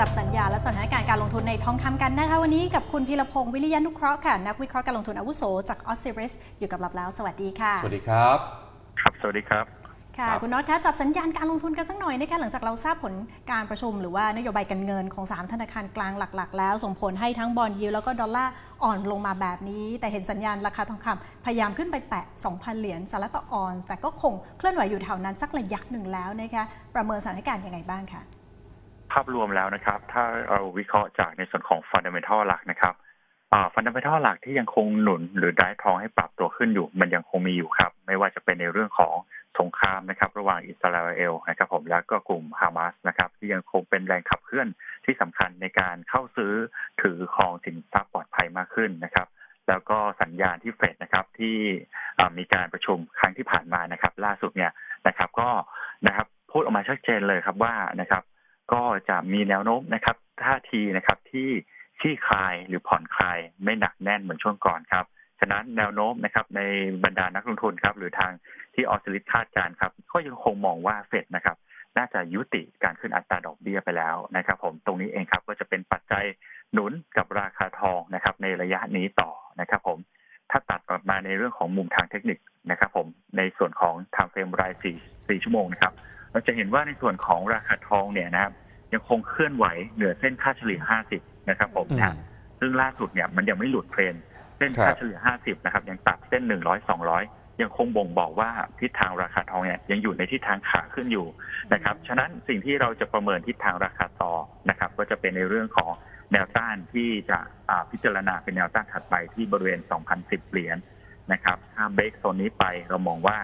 จับสัญญาณและสถานการณ์การลงทุนในทองคำกันนะคะวันนี้กับคุณพีรพงศ์วิริยานุเคราะห์ค่ะนักวิเคราะห์การลงทุนอาวุโสจากออสซิริสอยู่กับเราแล้ว สวัสดีค่ะ สวัสดีครับ ครับ สวัสดีครับ ค่ะครับคุณน็อตคะจับสัญญาณการลงทุนกันสักหน่อยนะคะหลังจากเราทราบผลการประชุม หรือว่านโยบายการเงินของ 3 ธนาคารกลางหลัก ๆ แล้ว ส่งผลให้ทั้งบอลยิวแล้วก็ดอลลาร์อ่อนลงมาแบบนี้ แต่เห็นสัญญาณราคาทองคำพยายามขึ้นไปแตะ 2,000 เหรียญสหรัฐต่อออนซ์แต่ก็คงเคลื่อนไหวอยู่แถวนั้นสักระยะหนึ่งแล้วนะคะประเมินสถานการณ์ยังไงบ้างคะภาพรวมแล้วนะครับ ถ้าเราวิเคราะห์จากในส่วนของฟันดเมทัลหลักนะครับฟันดเมทัลหลักที่ยังคงหนุนหรือได้ทองให้ปรับตัวขึ้นอยู่ มันยังคงมีอยู่ครับ ไม่ว่าจะเป็นในเรื่องของสงครามนะครับ ระหว่างอิสราเอลนะครับผมแล้วก็กลุ่มฮามาสนะครับ ที่ยังคงเป็นแรงขับเคลื่อนที่สำคัญในการเข้าซื้อถือครองสินทรัพย์ปลอดภัยมากขึ้นนะครับแล้วก็สัญญาณที่เฟดนะครับที่มีการประชุมครั้งที่ผ่านมานะครับ ล่าสุดเนี่ยนะครับ ก็นะครับพูดออกมาชัดเจนเลยครับว่านะครับ มีแนวโน้มนะครับท่าทีนะครับที่คลี่คลายหรือผ่อนคลายไม่หนักแน่นเหมือนช่วงก่อนครับ ฉะนั้นแนวโน้มนะครับในบรรดานักลงทุนครับหรือทางที่ออสเตรเลียคาดการณ์ครับก็ยังคงมองว่าเฟดนะครับน่าจะยุติการขึ้นอัตราดอกเบี้ยไปแล้วนะครับผมตรงนี้เองครับก็จะเป็นปัจจัยหนุนกับราคาทองนะครับในระยะนี้ต่อนะครับผมถ้าตัดออกมาในเรื่องของมุมทางเทคนิคนะครับผมในส่วนของทางเฟรมรายสี่ชั่วโมงนะครับเราจะเห็นว่าในส่วนของราคาทองเนี่ยนะครับ ยังคงเคลื่อนไหวเหนือเส้นค่าเฉลี่ย 50 นะครับผมอืมนะซึ่งล่าสุดเนี่ยมันยังไม่หลุดเทรนด์เส้นครับค่าเฉลี่ย 50 นะครับ ยังตัดเส้น 100 200 ยังคงบ่งบอกว่าทิศทางราคาทองเนี่ยยังอยู่ในทิศทางขาขึ้นอยู่นะครับ ฉะนั้นสิ่งที่เราจะประเมินทิศทางราคาต่อนะครับ ก็จะเป็นในเรื่องของแนวต้านที่จะอ่าพิจารณาเป็นแนวต้านถัดไปที่บริเวณ 2,010 เหรียญนะครับถ้าเบรกโซนนี้ไปเรามองว่า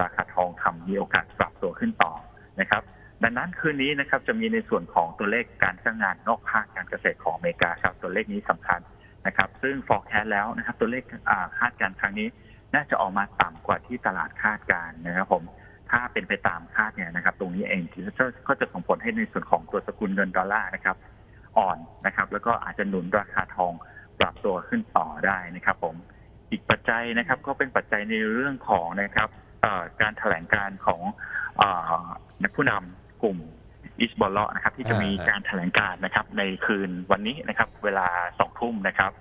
ราคาทองคำมีโอกาสปรับตัวขึ้นต่อนะครับ ดังนั้นคืนนี้นะครับจะมีในส่วนของตัวเลขการจ้างงานนอกภาคการเกษตรของอเมริกาครับตัวเลขนี้สำคัญนะครับ ซึ่ง forecast แล้วนะครับ ตัวเลขคาดการครั้งนี้ น่าจะออกมาต่ำกว่าที่ตลาดคาดการนะครับผมถ้าเป็นไปตามคาดเนี่ยนะครับ ตรงนี้เองที่จะก็จะส่งผลให้ในส่วนของตัวสกุลเงินดอลลาร์นะครับ อ่อนนะครับ แล้วก็อาจจะหนุนราคาทองปรับตัวขึ้นต่อได้นะครับ ผมอีกปัจจัยนะครับ ก็เป็นปัจจัยในเรื่องของนะครับการแถลงการของอผู้นำ กลุ่มอิสบอลเลาะนะครับที่จะมีอ่าการแถลงการนะครับในคืนวันนี้นะครับเวลาสองทุ่มนะครับ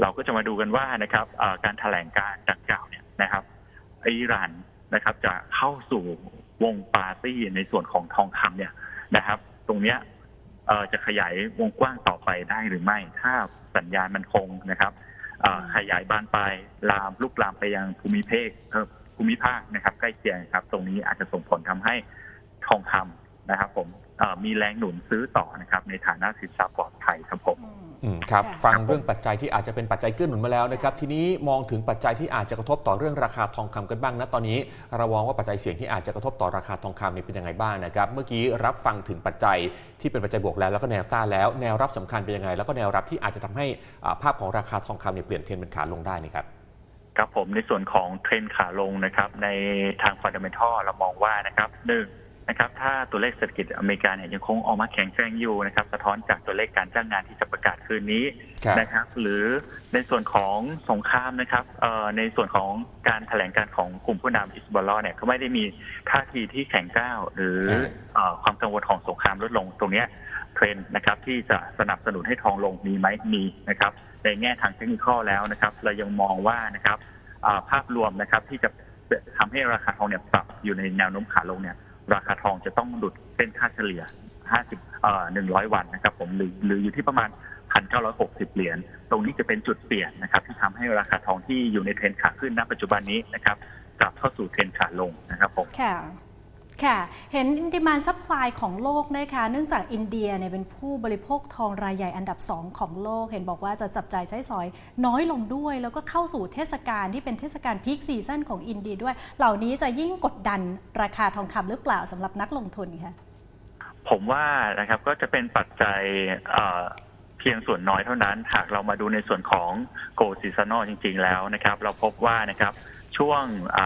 เราก็จะมาดูกันว่านะครับเอ่อการแถลงการดังกล่าวเนี่ยนะครับอิหร่านนะครับ จะเข้าสู่วงปาร์ตี้ในส่วนของทองคำเนี่ยนะครับ ตรงเนี้ยเอ่อจะขยายวงกว้างต่อไปได้หรือไม่ ถ้าสัญญาณมันคงนะครับเอ่อขยายบานปลายลามลุกลามไปยังภูมิภาคเอ่อภูมิภาคนะครับ ใกล้เคียงครับ ตรงนี้อาจจะส่งผลทำให้ทองคำ นะครับผมเอ่อมีแรงหนุนซื้อต่อนะครับในฐานะสินทรัพย์ปลอดภัยครับผมอืมครับค่ะฟังเรื่องปัจจัยที่อาจจะเป็นปัจจัยเกื้อหนุนมาแล้วนะครับทีนี้มองถึงปัจจัยที่อาจจะกระทบต่อเรื่องราคาทองคำกันบ้างนะตอนนี้เรามองว่าปัจจัยเสี่ยงที่อาจจะกระทบต่อราคาทองคำนี่เป็นยังไงบ้างนะครับเมื่อกี้รับฟังถึงปัจจัยที่เป็นปัจจัยบวกแล้วแล้วก็แนวต้านแล้ว แนวรับสำคัญเป็นยังไง แล้วก็แนวรับที่อาจจะทำให้อ่าภาพของราคาทองคำเนี่ยเปลี่ยนเทรนด์เป็นขาลงได้นี่ครับครับผมในส่วนของเทรนด์ขาลงนะครับในทางฟันเดเมทัลเรามองว่านะครับหนึ่ง นะครับ ถ้าตัวเลขเศรษฐกิจอเมริกาเนี่ยยังคงออกมาแข็งแกร่งอยู่นะครับ สะท้อนจากตัวเลขการจ้างงานที่จะประกาศคืนนี้ครับนะครับ หรือในส่วนของสงครามนะครับเอ่อในส่วนของการแถลงการของกลุ่มผู้นำอิสบอลลเนี่ยก็ไม่ได้มีท่าทีที่แข็งก้าว หรือเอ่อความกังวลของสงครามลดลงตรงเนี้ยเทรนด์นะครับที่จะสนับสนุนให้ทองลงมีไหมมีนะครับ ในแง่ทางเทคนิคแล้วนะครับ เรายังมองว่านะครับอ่าภาพรวมนะครับที่จะทำให้ราคาทองเนี่ยปรับอยู่ในแนวโน้มขาลงเนี่ย ราคาทองจะต้องหลุดเส้นค่าเฉลี่ย 50 เอ่อ 100 วันนะครับผมหรือหรืออยู่ที่ประมาณ 1,960 เหรียญ ตรงนี้จะเป็นจุดเปลี่ยนนะครับที่ทำให้ราคาทองที่อยู่ในเทรนขาขึ้นณปัจจุบันนี้นะครับกลับเข้าสู่เทรนขาลงนะครับผมค่ะ ค่ะ เห็นดิมานซัพพลายของโลกนะคะเนื่องจากอินเดียเนี่ยเป็นผู้บริโภคทองรายใหญ่อันดับ 2 ของโลก เห็นบอกว่าจะจับจ่ายใช้สอยน้อยลงด้วย แล้วก็เข้าสู่เทศกาลที่เป็นเทศกาลพีคซีซั่นของอินเดียด้วย เหล่านี้จะยิ่งกดดันราคาทองคำหรือเปล่าสำหรับนักลงทุนคะผมว่านะครับก็จะเป็นปัจจัยเอ่อเพียงส่วนน้อยเท่านั้น หากเรามาดูในส่วนของโกลซีซันอลจริง ๆ แล้วนะครับ เราพบว่านะครับ ช่วง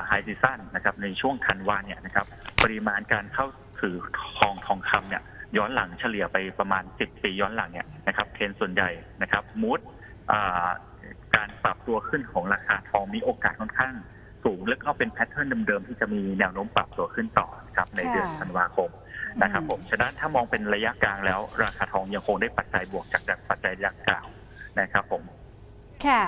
ไฮซีซันนะครับในช่วงธันวาเนี่ยนะครับปริมาณการเข้าถือทองทองคำเนี่ยย้อนหลังเฉลี่ยไปประมาณ 10 ปีย้อนหลังเนี่ยนะครับเทรนด์ส่วนใหญ่นะครับมูดการปรับตัวขึ้นของราคาทองมีโอกาสค่อนข้างสูง และก็เป็นแพทเทิร์นเดิมๆ ที่จะมีแนวโน้มปรับตัวขึ้นต่อนะครับในเดือนค่ะธันวาคมนะครับผมฉะนั้นถ้ามองเป็นระยะกลางแล้ว ราคาทองยังคงได้ปัจจัยบวกจากปัจจัยดังกล่าวนะครับผม ค่ะ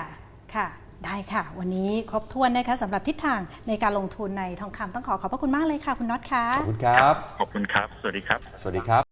ค่ะ ได้ค่ะ วันนี้ครบถ้วนนะคะสำหรับทิศทางในการลงทุนในทองคำต้องขอขอบพระคุณมากเลยค่ะ คุณน็อตค่ะ ขอบคุณครับ ขอบคุณครับ สวัสดีครับ สวัสดีครับ